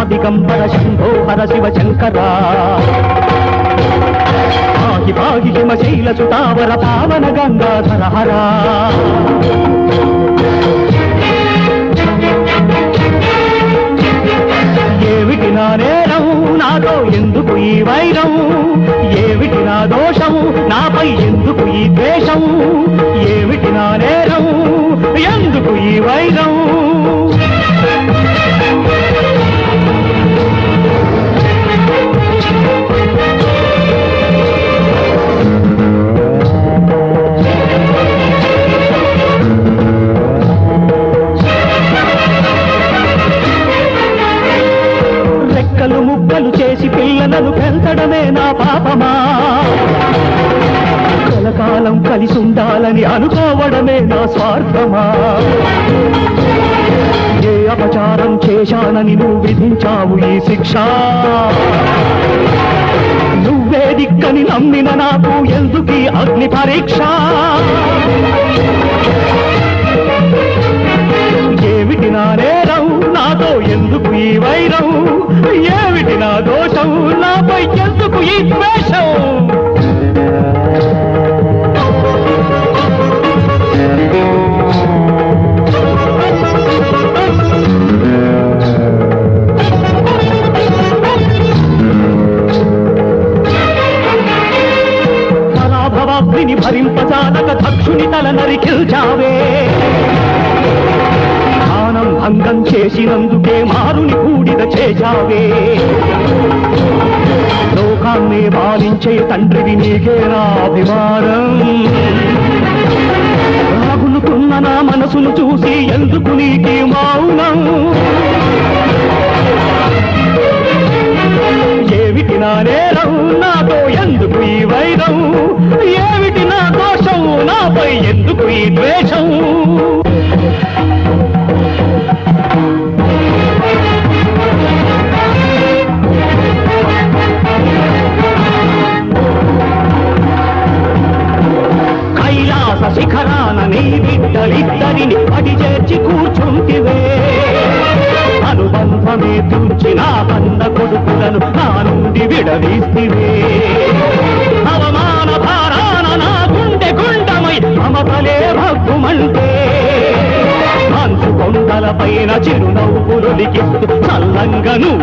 హర సాంపదిగంబర శంభో హర శివ శంకర పాగి పాగి హిమశైల సుతావర పావన గంగాధర హరా ఏమిటి నా నేరం నాతో ఎందుకు ఈ వైరం ఏమిటి నా దోషం నాపై ఎందుకు ఈ ద్వేషం ఏమిటి నా నేరం ఎందుకు ఈ వైరం రెక్కలు చేసి పిల్లలను పెంచడమే నా పాపమా? కలకాలం కలిసి ఉండాలని అనుకోవడమే నా స్వార్థమా? ఏ అపచారం చేశానని నువ్వు విధించావు ఈ శిక్ష? నువ్వే దిక్కని నమ్మిన నాకు ఎందుకీ అగ్ని పరీక్ష? ఏమిటి నా దోషం? నాపై ఎందుకు ఈ ద్వేషం? పరాభవాగ్నిని భరింపజాలక దక్షుని తల నరికిల్చావే అందం చేసినందుకే మారుని కూడిద చేశావే. లోకాన్ని బాలించే తండ్రివి నీకేనా అభిమానం. రాగులుకున్న నా మనసును చూసి ఎందుకు నీకి మౌనం? ఏమిటి నా నేరం? నాతో ఎందుకు ఈ వైరం? ఏమిటి నా దోషం? నాపై ఎందుకు ఈ ద్వేషం కైలాస నీ బిడ్డలిద్దరిని పడి చేర్చి కూర్చుంటివే. అనుబంధమే తుంచి నా బంద కొడుకులను నా నుండి విడదీస్తివే. అవమాన భారాన నా గుండె గుండమై మమతలే భగ్గుమంటే. మంచు కొండల పైన చిరునవ్వులు లిఖిస్తూ చల్లంగా నువ్వుంటివే